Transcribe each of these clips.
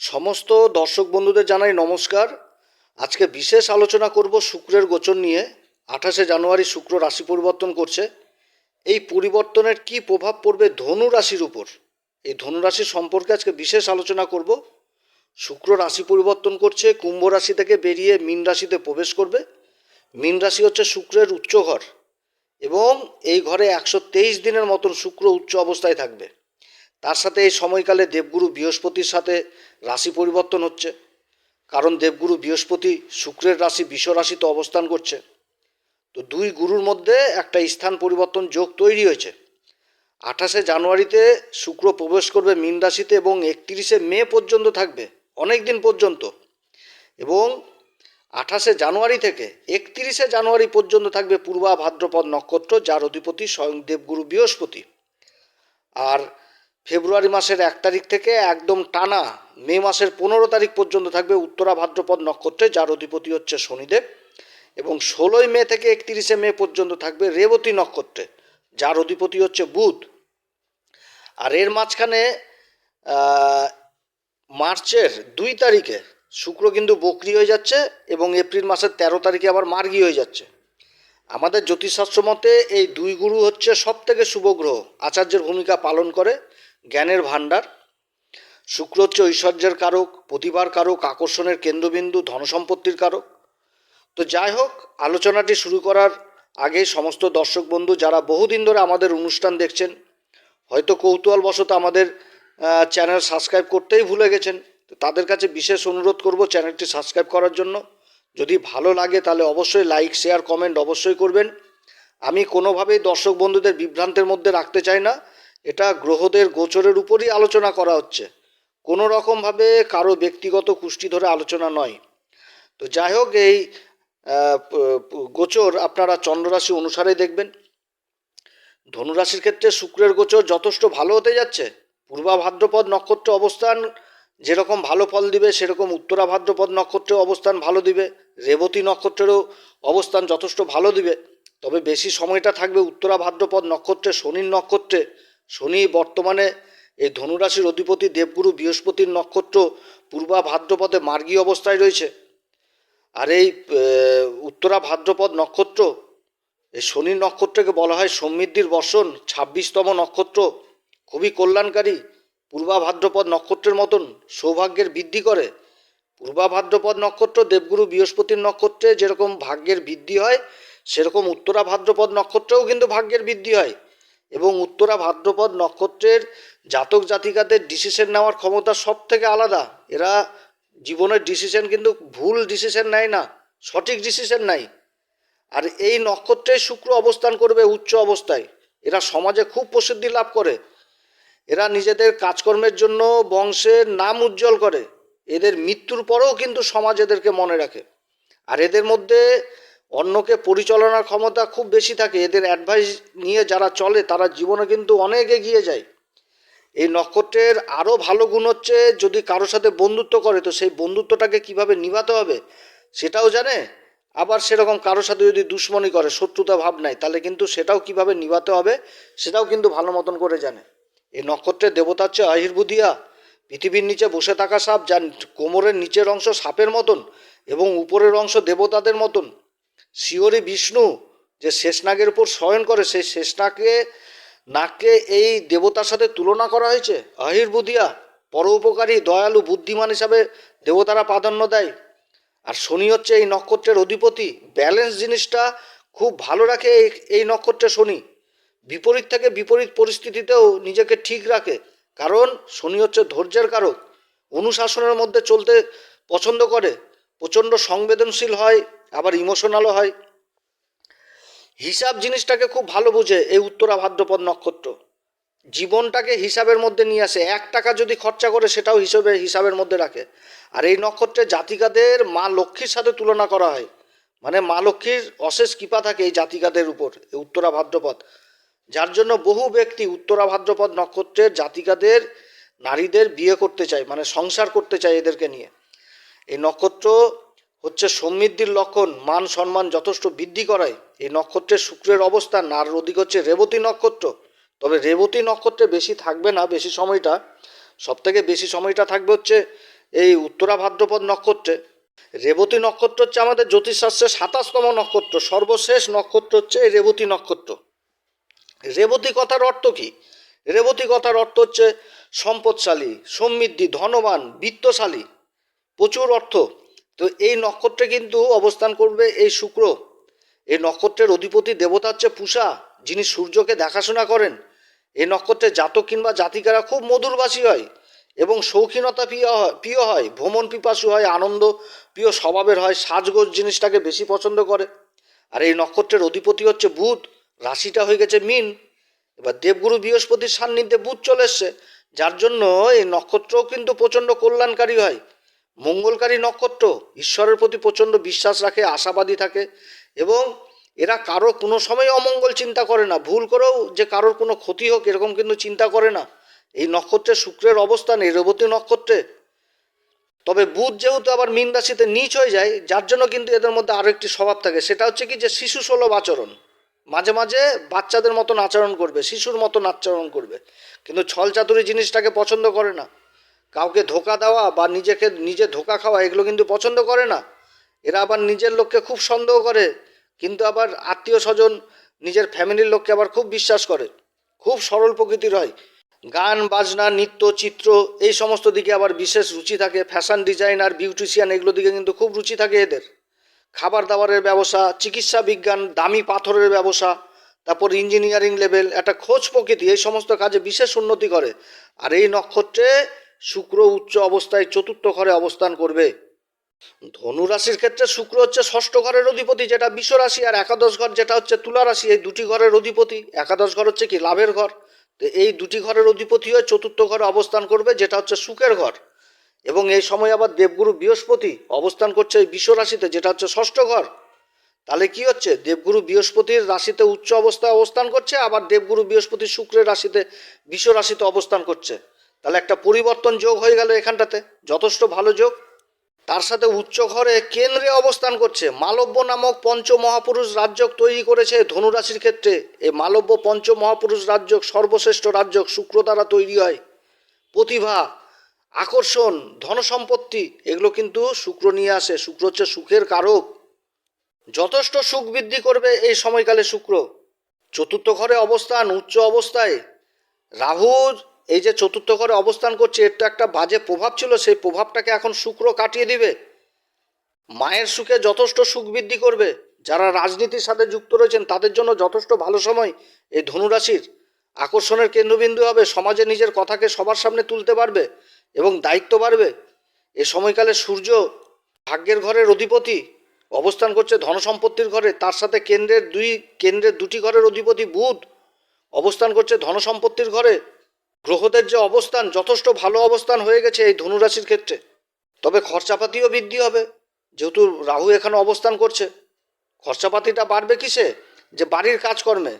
সমস্ত দর্শক বন্ধুদের জানাই নমস্কার। আজকে বিশেষ আলোচনা করব শুক্রের গোচর নিয়ে। আঠাশে জানুয়ারি শুক্র রাশি পরিবর্তন করছে। এই পরিবর্তনের কি প্রভাব পড়বে ধনু রাশির উপর? এই ধনু রাশি সম্পর্কে আজকে বিশেষ আলোচনা করব। শুক্র রাশি পরিবর্তন করছে, কুম্ভ রাশি থেকে বেরিয়ে মীন রাশিতে প্রবেশ করবে। মীন রাশি হচ্ছে শুক্রের উচ্চ ঘর এবং এই ঘরে একশো তেইশ দিনের মতন শুক্র উচ্চ অবস্থায় থাকবে। তার সাথে এই সময়কালে দেবগুরু বৃহস্পতির সাথে রাশি পরিবর্তন হচ্ছে। কারণ দেবগুরু বৃহস্পতি শুক্রের রাশি রাশিতে অবস্থান করছে। তো দুই গুরুর মধ্যে একটা স্থান পরিবর্তন যোগ তৈরি হয়েছে। আঠাশে জানুয়ারিতে শুক্র প্রবেশ করবে মীন রাশিতে এবং একত্রিশে মে পর্যন্ত থাকবে, অনেক দিন পর্যন্ত। এবং আঠাশে জানুয়ারি থেকে একত্রিশে জানুয়ারি পর্যন্ত থাকবে পূর্বা ভাদ্রপদ নক্ষত্র, যার অধিপতি স্বয়ং দেবগুরু বৃহস্পতি। আর ফেব্রুয়ারি মাসের এক তারিখ থেকে একদম টানা মে মাসের পনেরো তারিখ পর্যন্ত থাকবে উত্তরা ভাদ্রপদ নক্ষত্রে, যার অধিপতি হচ্ছে শনিদেব। এবং ষোলোই মে থেকে একত্রিশে মে পর্যন্ত থাকবে রেবতী নক্ষত্রে, যার অধিপতি হচ্ছে বুধ। আর এর মাঝখানে মার্চের দুই তারিখে শুক্র কিন্তু বকরি হয়ে যাচ্ছে এবং এপ্রিল মাসের তেরো তারিখে আবার মার্গি হয়ে যাচ্ছে। আমাদের জ্যোতিষশাস্ত্র মতে এই দুই গুরু হচ্ছে সব থেকে শুভ গ্রহ, আচার্যের ভূমিকা পালন করে। জ্ঞানের ভাণ্ডার শুক্র হচ্ছে ঐশ্বর্যের কারক, প্রতিভার কারক, আকর্ষণের কেন্দ্রবিন্দু, ধনসম্পত্তির কারক। তো যাই হোক, আলোচনাটি শুরু করার আগে সমস্ত দর্শক বন্ধু, যারা বহুদিন ধরে আমাদের অনুষ্ঠান দেখছেন, হয়তো কৌতূহলবশত আমাদের চ্যানেল সাবস্ক্রাইব করতেই ভুলে গেছেন তাদের কাছে বিশেষ অনুরোধ করব চ্যানেলটি সাবস্ক্রাইব করার জন্য। যদি ভালো লাগে তাহলে অবশ্যই লাইক, শেয়ার, কমেন্ট অবশ্যই করবেন। আমি কোনোভাবেই দর্শক বন্ধুদের বিভ্রান্তের মধ্যে রাখতে চাই না। এটা গ্রহদের গোচরের উপরই আলোচনা করা হচ্ছে। কোনো রকমভাবে কারও ব্যক্তিগত কুষ্টি ধরে আলোচনা নয়। তো যাই হোক, এই গোচর আপনারা চন্দ্ররাশি অনুসারে দেখবেন। ধনুরাশির ক্ষেত্রে শুক্রের গোচর যথেষ্ট ভালো হতে যাচ্ছে। পূর্বা ভাদ্রপদ নক্ষত্র অবস্থান যেরকম ভালো ফল দিবে, সেরকম উত্তরা ভাদ্রপদ নক্ষত্রের অবস্থান ভালো দিবে। রেবতী নক্ষত্রেরও অবস্থান যথেষ্ট ভালো দিবে। তবে বেশি সময়টা থাকবে উত্তরা ভাদ্রপদ নক্ষত্রে, শনির নক্ষত্রে। শনি বর্তমানে এই ধনুরাশির অধিপতি দেবগুরু বৃহস্পতির নক্ষত্র পূর্বা ভাদ্রপদে মার্গী অবস্থায় রয়েছে। আর এই উত্তরা ভাদ্রপদ নক্ষত্র, এই শনি নক্ষত্রকে বলা হয় সমৃদ্ধির বর্ষণ, ছাব্বিশতম নক্ষত্র। খুবই কল্যাণকারী, পূর্বা ভাদ্রপদ নক্ষত্রের মতন সৌভাগ্যের বৃদ্ধি করে। পূর্বা ভাদ্রপদ নক্ষত্র দেবগুরু বৃহস্পতির নক্ষত্রে যেরকম ভাগ্যের বৃদ্ধি হয়, সেরকম উত্তরা ভাদ্রপদ নক্ষত্রেও কিন্তু ভাগ্যের বৃদ্ধি হয়। এবং উত্তরা ভাদ্রপদ নক্ষত্রের জাতক জাতিকাদের ডিসিশন নেওয়ার ক্ষমতা সব থেকে আলাদা। এরা জীবনের ডিসিশন কিন্তু ভুল ডিসিশন নেয় না, সঠিক ডিসিশন নেয়। আর এই নক্ষত্রে শুক্র অবস্থান করবে উচ্চ অবস্থায়। এরা সমাজে খুব প্রসিদ্ধি লাভ করে। এরা নিজেদের কাজকর্মের জন্য বংশের নাম উজ্জ্বল করে। এদের মৃত্যুর পরেও কিন্তু সমাজ এদেরকে মনে রাখে। আর এদের মধ্যে অন্যকে পরিচালনার ক্ষমতা খুব বেশি থাকে, এদের অ্যাডভাইস নিয়ে যারা চলে, তারা জীবনে কিন্তু অনেক এগিয়ে যায়। এই নক্ষত্রের আরও ভালো গুণ হচ্ছে, যদি কারোর সাথে বন্ধুত্ব করে, তো সেই বন্ধুত্বটাকে কীভাবে নিভাতে হবে, সেটাও জানে। আবার সেরকম কারোর সাথে যদি দুশ্মনী করে, শত্রুতা ভাব নাই তাহলে কিন্তু সেটাও কীভাবে নিভাতে হবে, সেটাও কিন্তু ভালো মতন করে জানে। এই নক্ষত্রের দেবতা হচ্ছে আহির্বুদিয়া পৃথিবীর নিচে বসে থাকা সাপ, যার কোমরের নিচের অংশ সাপের মতন এবং উপরের অংশ দেবতাদের মতন। শিওরি বিষ্ণু যে শেষনাগের উপর শয়ন করে, সেই শেষনাগকে নাককে এই দেবতার সাথে তুলনা করা হয়েছে? আহির আহির্বুদিয়া পরোপকারী, দয়ালু, বুদ্ধিমান হিসাবে দেবতারা প্রাধান্য দেয়। আর শনি হচ্ছে এই নক্ষত্রের অধিপতি। ব্যালেন্স জিনিসটা খুব ভালো রাখে এই এই নক্ষত্রে শনি। বিপরীত থেকে বিপরীত পরিস্থিতিতেও নিজেকে ঠিক রাখে। কারণ শনি হচ্ছে ধৈর্যের কারক। অনুশাসনের মধ্যে চলতে পছন্দ করে। প্রচণ্ড সংবেদনশীল হয়। আবার ইমোশনালও হয়। হিসাব জিনিসটাকে খুব ভালো বুঝে এই উত্তরা ভাদ্রপদ নক্ষত্র। জীবনটাকে হিসাবের মধ্যে নিয়ে আসে। এক টাকা যদি খরচা করে সেটাও হিসাবে হিসাবের মধ্যে রাখে। আর এই নক্ষত্রে জাতিকাদের মা লক্ষ্মীর সাথে তুলনা করা হয়। মানে মা লক্ষ্মীর অশেষ কৃপা থাকে এই জাতিকাদের উপর, এই উত্তরা ভাদ্রপদ। যার জন্য বহু ব্যক্তি উত্তরা ভাদ্রপদ নক্ষত্রের জাতিকাদের নারীদের বিয়ে করতে চায় মানে সংসার করতে চায় এদেরকে নিয়ে। এই নক্ষত্র হচ্ছে সমৃদ্ধির লক্ষণ, মান সম্মান যথেষ্ট বৃদ্ধি করায়। এই নক্ষত্রের শুক্রের অবস্থান আর অধিক হচ্ছে রেবতী নক্ষত্র। তবে রেবতী নক্ষত্রে বেশি থাকবে না বেশি সময়টা। সব থেকে বেশি সময়টা থাকবে হচ্ছে এই উত্তরা ভাদ্রপদ নক্ষত্রে। রেবতী নক্ষত্র হচ্ছে আমাদের জ্যোতিষশাস্ত্রের সাতাশতম নক্ষত্র। সর্বশেষ নক্ষত্র হচ্ছে এই রেবতী নক্ষত্র। রেবতী কথার অর্থ কি? রেবতী কথার অর্থ হচ্ছে সম্পদশালী, সমৃদ্ধি, ধনবান, বিত্তশালী। প্রচুর অর্থ। তো এই নক্ষত্রে কিন্তু অবস্থান করবে এই শুক্র। এই নক্ষত্রের অধিপতি দেবতা হচ্ছে পূষা, যিনি সূর্যকে দেখাশোনা করেন। এই নক্ষত্রে জাতক কিংবা জাতিকারা খুব মধুরবাসী হয় এবং শৌখিনতা প্রিয় হয় প্রিয় হয়, ভ্রমণ পিপাসু হয়, আনন্দ প্রিয় স্বভাবের হয়, সাজগোজ জিনিসটাকে বেশি পছন্দ করে। আর এই নক্ষত্রের অধিপতি হচ্ছে বুধ, রাশিটা হয়ে গেছে মিন। এবার দেবগুরু বৃহস্পতির সান্নিধ্যে বুধ চলে এসছে, যার জন্য এই নক্ষত্রও কিন্তু প্রচণ্ড কল্যাণকারী হয়। মঙ্গলকারী নক্ষত্র, ঈশ্বরের প্রতি প্রচণ্ড বিশ্বাস রাখে, আশাবাদী থাকে এবং এরা কারও কোনো সময় অমঙ্গল চিন্তা করে না। ভুল করেও যে কারোর কোনো ক্ষতি হোক, এরকম কিন্তু চিন্তা করে না। এই নক্ষত্রে শুক্রের অবস্থান এই রেবতী নক্ষত্রে। তবে বুধ যেহেতু আবার মীন রাশিতে নিচ হয়ে যায়, যার জন্য কিন্তু এদের মধ্যে আরও একটি স্বভাব থাকে। সেটা হচ্ছে কি যে শিশু সুলভ আচরণ। মাঝে মাঝে বাচ্চাদের মতন আচরণ করবে, শিশুর মতন আচরণ করবে। কিন্তু ছল চাতুরি জিনিসটাকে পছন্দ করে না। কাউকে ধোকা দেওয়া বা নিজেকে, নিজে ধোকা খাওয়া, এগুলো কিন্তু পছন্দ করে না। এরা আবার নিজের লোককে খুব সন্দেহ করে, কিন্তু আবার আত্মীয় স্বজন নিজের ফ্যামিলির লোককে আবার খুব বিশ্বাস করে। খুব সরল প্রকৃতির হয়। গান, বাজনা, নৃত্য, চিত্র, এই সমস্ত দিকে আবার বিশেষ রুচি থাকে। ফ্যাশন ডিজাইনার বিউটিশিয়ান এগুলো দিকে কিন্তু খুব রুচি থাকে এদের। খাবার দাবারের ব্যবসা, চিকিৎসা বিজ্ঞান, দামি পাথরের ব্যবসা, তারপর ইঞ্জিনিয়ারিং লেভেল একটা খোঁজ প্রকৃতি, এই সমস্ত কাজে বিশেষ উন্নতি করে। আর এই নক্ষত্রে শুক্র উচ্চ অবস্থায় চতুর্থ ঘরে অবস্থান করবে। ধনু রাশির ক্ষেত্রে শুক্র হচ্ছে ষষ্ঠ ঘরের অধিপতি, যেটা বিশ্ব রাশি আর একাদশ ঘর, যেটা হচ্ছে তুলা রাশি এই দুটি ঘরের অধিপতি। একাদশ ঘর হচ্ছে কি? লাভের ঘর। তো এই দুটি ঘরের অধিপতি হয়ে চতুর্থ ঘরে অবস্থান করবে, যেটা হচ্ছে সুখের ঘর। এবং এই সময় আবার দেবগুরু বৃহস্পতি অবস্থান করছে এই বিশ্ব রাশিতে যেটা হচ্ছে ষষ্ঠ ঘর। তাহলে কি হচ্ছে? দেবগুরু বৃহস্পতির রাশিতে উচ্চ অবস্থায় অবস্থান করছে, আবার দেবগুরু বৃহস্পতি শুক্রের রাশিতে বিশ্ব রাশিতে অবস্থান করছে। তাহলে একটা পরিবর্তন যোগ হয়ে গেল এখানটাতে। যথেষ্ট ভালো যোগ। তার সাথে উচ্চ ঘরে কেন্দ্রে অবস্থান করছে। মালব্য নামক পঞ্চ মহাপুরুষ রাজ্যক তৈরি করেছে ধনুরাশির ক্ষেত্রে। এই মালব্য পঞ্চ মহাপুরুষ রাজ্যক সর্বশ্রেষ্ঠ রাজ্যক শুক্র দ্বারা তৈরি হয়। প্রতিভা, আকর্ষণ, ধনসম্পত্তি, এগুলো কিন্তু শুক্র নিয়ে আসে। শুক্র হচ্ছে সুখের কারক। যথেষ্ট সুখ বৃদ্ধি করবে এই সময়কালে শুক্র। চতুর্থ ঘরে অবস্থান, উচ্চ অবস্থায়। রাহুর এই যে চতুর্থ ঘরে অবস্থান করছে তো একটা বাজে প্রভাব ছিল, সেই প্রভাবটাকে এখন শুক্র কাটিয়ে দিবে। মায়ের সুখে যথেষ্ট সুখ বৃদ্ধি করবে। যারা রাজনীতির সাথে যুক্ত রয়েছেন, তাদের জন্য যথেষ্ট ভালো সময় এই ধনুরাশির আকর্ষণের কেন্দ্রবিন্দু হবে। সমাজে নিজের কথাকে সবার সামনে তুলতে পারবে এবং দায়িত্ব বাড়বে। এ সময়কালে সূর্য ভাগ্যের ঘরের অধিপতি, অবস্থান করছে ধনসম্পত্তির ঘরে। তার সাথে কেন্দ্রের দুই, কেন্দ্রের দুটি ঘরের অধিপতি বুধ, অবস্থান করছে ধনসম্পত্তির ঘরে। গ্রহদের যে অবস্থান, যথেষ্ট ভালো অবস্থান হয়ে গেছে এই ধনুরাশির ক্ষেত্রে। তবে খরচাপাতিও বৃদ্ধি হবে। যেহেতু রাহু এখানে অবস্থান করছে, খরচাপাতিটা বাড়বে কিসে? যে বাড়ির কাজকর্মে।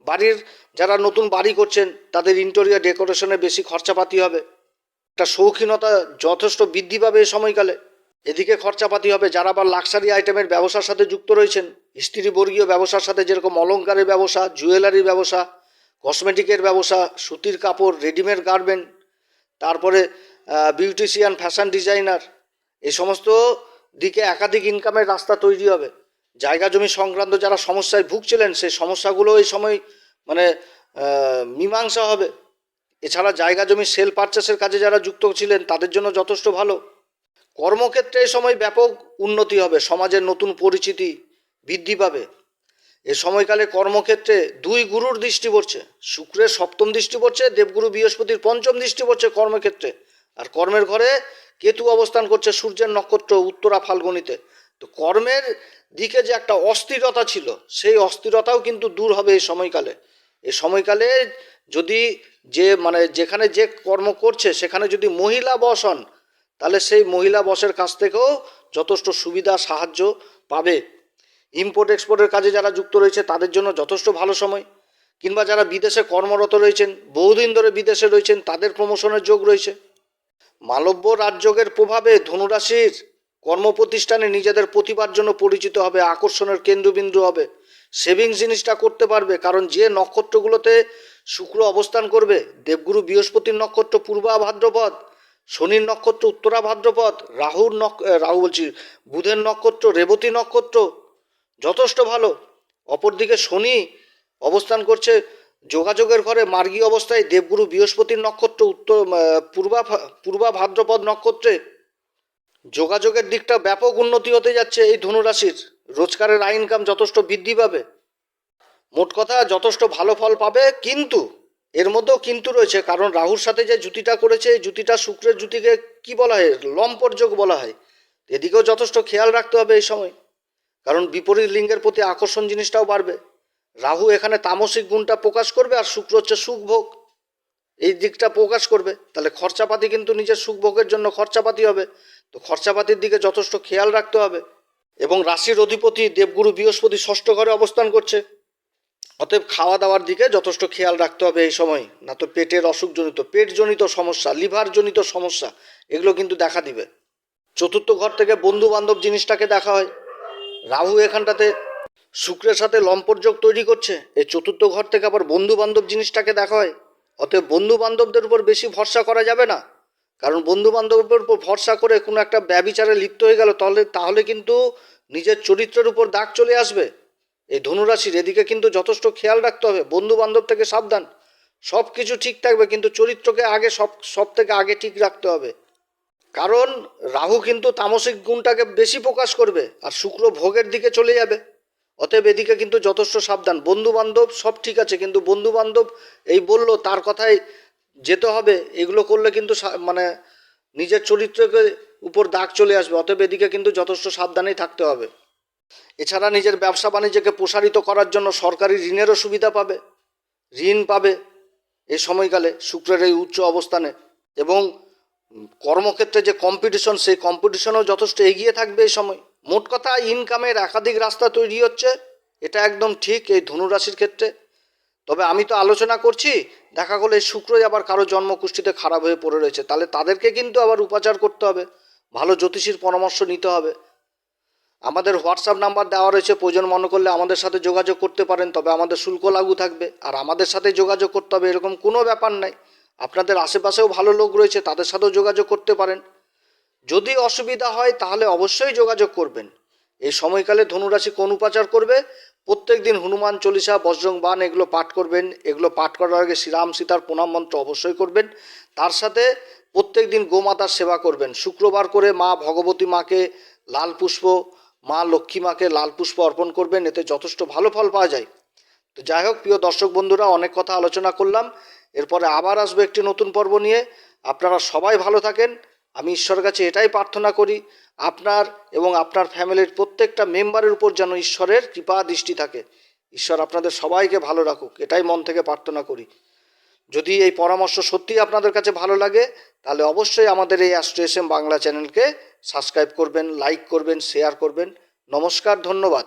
বাড়ির যারা নতুন বাড়ি করছেন, তাদের ইন্টেরিয়ার ডেকোরেশনে বেশি খরচাপাতি হবে। একটা শৌখিনতা যথেষ্ট বৃদ্ধি পাবে এই সময়কালে। এদিকে খরচাপাতি হবে। যারা আবার লাক্সারি আইটেমের ব্যবসার সাথে যুক্ত রয়েছেন, স্ত্রীবর্গীয় ব্যবসার সাথে যেরকম অলংকারের ব্যবসা জুয়েলারির ব্যবসা কসমেটিকের ব্যবসা, সুতির কাপড়, রেডিমেড গার্মেন্ট, তারপরে বিউটিশিয়ান, ফ্যাশন ডিজাইনার, এই সমস্ত দিকে একাধিক ইনকামের রাস্তা তৈরি হবে। জায়গা জমি সংক্রান্ত যারা সমস্যায় ভুগছিলেন, সেই সমস্যাগুলো এই সময় মানে মীমাংসা হবে। এছাড়া জায়গা জমি সেল পারচেসের কাজে যারা যুক্ত ছিলেন, তাদের জন্য যথেষ্ট ভালো। কর্মক্ষেত্রে এই সময় ব্যাপক উন্নতি হবে, সমাজের নতুন পরিচিতি বৃদ্ধি পাবে। এ সময়কালে কর্মক্ষেত্রে দুই গুরুর দৃষ্টি পড়ছে। শুক্রের সপ্তম দৃষ্টি পড়ছে, দেবগুরু বৃহস্পতির পঞ্চম দৃষ্টি পড়ছে কর্মক্ষেত্রে। আর কর্মের ঘরে কেতু অবস্থান করছে সূর্যের নক্ষত্র উত্তরা ফাল্গুনিতে। তো কর্মের দিকে যে একটা অস্থিরতা ছিল, সেই অস্থিরতাও কিন্তু দূর হবে এই সময়কালে। এই সময়কালে যদি যে মানে যেখানে যে কর্ম করছে, সেখানে যদি মহিলা বস হন তাহলে সেই মহিলা বসের কাছ থেকেও যথেষ্ট সুবিধা, সাহায্য পাবে। ইম্পোর্ট এক্সপোর্টের কাজে যারা যুক্ত রয়েছে, তাদের জন্য যথেষ্ট ভালো সময়। কিংবা যারা বিদেশে কর্মরত রয়েছেন, বহুদিন ধরে বিদেশে রয়েছেন, তাদের প্রমোশনের যোগ রয়েছে। মালব্য রাজযোগের প্রভাবে ধনুরাশির কর্মপ্রতিষ্ঠানে নিজেদের প্রতিভার জন্য পরিচিত হবে, আকর্ষণের কেন্দ্রবিন্দু হবে। সেভিংস জিনিসটা করতে পারবে, কারণ যে নক্ষত্রগুলোতে শুক্র অবস্থান করবে, দেবগুরু বৃহস্পতির নক্ষত্র পূর্বা ভাদ্রপদ, শনির নক্ষত্র উত্তরা ভাদ্রপদ, রাহুর নক রাহু বলছি, বুধের নক্ষত্র, রেবতী নক্ষত্র যথেষ্ট ভালো। অপরদিকে শনি অবস্থান করছে যোগাযোগের ঘরে মার্গী অবস্থায় দেবগুরু বৃহস্পতির নক্ষত্র উত্তর পূর্বা পূর্বা ভাদ্রপদ নক্ষত্রে। যোগাযোগের দিকটা ব্যাপক উন্নতি হতে যাচ্ছে এই ধনুরাশির। রোজগারের আয় ইনকাম যথেষ্ট বৃদ্ধি পাবে। মোট কথা যথেষ্ট ভালো ফল পাবে, কিন্তু এর মধ্যেও কিন্তু রয়েছে, কারণ রাহুর সাথে যে জুতিটা করেছে, এই জুতিটা শুক্রের জুতিকে কি বলা হয়? লম্পট যোগ বলা হয়। এদিকেও যথেষ্ট খেয়াল রাখতে হবে এই সময়। কারণ বিপরীত লিঙ্গের প্রতি আকর্ষণ জিনিসটাও বাড়বে। রাহু এখানে তামসিক গুণটা প্রকাশ করবে আর শুক্র হচ্ছে সুখভোগ। এই দিকটা প্রকাশ করবে। তাহলে খরচাপাতি কিন্তু নিজের সুখভোগের জন্য খরচাপাতি হবে। তো খরচাপাতির দিকে যথেষ্ট খেয়াল রাখতে হবে। এবং রাশির অধিপতি দেবগুরু বৃহস্পতি ষষ্ঠ ঘরে অবস্থান করছে। অতএব খাওয়া দাওয়ার দিকে যথেষ্ট খেয়াল রাখতে হবে এই সময়। না তো পেটের অসুখজনিত, পেটজনিত সমস্যা, লিভারজনিত সমস্যা, এগুলো কিন্তু দেখা দিবে। চতুর্থ ঘর থেকে বন্ধু বান্ধব জিনিসটাকে দেখা হয়। রাহু এখানটাতে শুক্রের সাথে লম্পটযোগ তৈরি করছে। এই চতুর্থ ঘর থেকে আবার বন্ধু বান্ধব জিনিসটাকে দেখা হয়। অতএব বন্ধু বান্ধবদের উপর বেশি ভরসা করা যাবে না। কারণ বন্ধু বান্ধবের উপর ভরসা করে কোনো একটা ব্যবিচারে লিপ্ত হয়ে গেল, তাহলে তাহলে কিন্তু নিজের চরিত্রের উপর দাগ চলে আসবে। এই ধনুরাশির এদিকে কিন্তু যথেষ্ট খেয়াল রাখতে হবে। বন্ধু বান্ধব থেকে সাবধান। সব কিছু ঠিক থাকবে, কিন্তু চরিত্রকে আগে সব সব থেকে আগে ঠিক রাখতে হবে। কারণ রাহু কিন্তু তামসিক গুণটাকে বেশি প্রকাশ করবে আর শুক্র ভোগের দিকে চলে যাবে। অতএব এদিকে কিন্তু যথেষ্ট সাবধান। বন্ধু বান্ধব সব ঠিক আছে, কিন্তু বন্ধু বান্ধব এই বলল, তার কথাই যেতে হবে, এগুলো করলে কিন্তু মানে নিজের চরিত্রকে উপর দাগ চলে আসবে। অতএব এদিকে কিন্তু যথেষ্ট সাবধানেই থাকতে হবে। এছাড়া নিজের ব্যবসা বাণিজ্যকে প্রসারিত করার জন্য সরকারি ঋণেরও সুবিধা পাবে। ঋণ পাবে এই সময়কালে শুক্রের এই উচ্চ অবস্থানে এবং কর্মক্ষেত্রে যে কম্পিটিশন সেই কম্পিটিশনও যথেষ্ট এগিয়ে থাকবে এই সময়। মোট কথা ইনকামের একাধিক রাস্তা তৈরি হচ্ছে। এটা একদম ঠিক এই ধনুরাশির ক্ষেত্রে। তবে আমি তো আলোচনা করছি, দেখা গেলো এই শুক্রই আবার কারও জন্মকুষ্ঠিতে খারাপ হয়ে পড়ে রয়েছে। তাহলে তাদেরকে কিন্তু আবার উপাচার করতে হবে। ভালো জ্যোতিষীর পরামর্শ নিতে হবে। আমাদের হোয়াটসঅ্যাপ নাম্বার দেওয়া রয়েছে, প্রয়োজন মনে করলে আমাদের সাথে যোগাযোগ করতে পারেন। তবে আমাদের শুল্ক লাগু থাকবে। আর আমাদের সাথে যোগাযোগ করতে হবে, এরকম কোনো ব্যাপার নাই। আপনাদের আশেপাশেও ভালো লোক রয়েছে, তাদের সাথেও যোগাযোগ করতে পারেন। যদি অসুবিধা হয়, তাহলে অবশ্যই যোগাযোগ করবেন। এই সময়কালে ধনুরাশি কোন উপাচার করবে? প্রত্যেক দিন হনুমান চল্লিশা, বজ্রং বান এগুলো পাঠ করবেন। এগুলো পাঠ করার আগে শ্রীরাম সীতার প্রণাম মন্ত্র অবশ্যই করবেন। তার সাথে প্রত্যেক দিন গোমাতার সেবা করবেন। শুক্রবার করে মা ভগবতী মাকে লাল পুষ্প, মা লক্ষ্মী মাকে লাল পুষ্প অর্পণ করবেন। এতে যথেষ্ট ভালো ফল পাওয়া যায়। তো যাই হোক, প্রিয় দর্শক বন্ধুরা, অনেক কথা আলোচনা করলাম। এরপরে আবার আসবে একটি নতুন পর্ব নিয়ে। আপনারা সবাই ভালো থাকেন। আমি ঈশ্বরের কাছে এটাই প্রার্থনা করি, আপনার এবং আপনার ফ্যামিলির প্রত্যেকটা মেম্বারের উপর যেন ঈশ্বরের কৃপা দৃষ্টি থাকে। ঈশ্বর আপনাদের সবাইকে ভালো রাখুক, এটাই মন থেকে প্রার্থনা করি। যদি এই পরামর্শ সত্যিই আপনাদের কাছে ভালো লাগে, তাহলে অবশ্যই আমাদের এই অ্যাস্ট্রো বাংলা চ্যানেলকে সাবস্ক্রাইব করবেন, লাইক করবেন, শেয়ার করবেন। নমস্কার, ধন্যবাদ।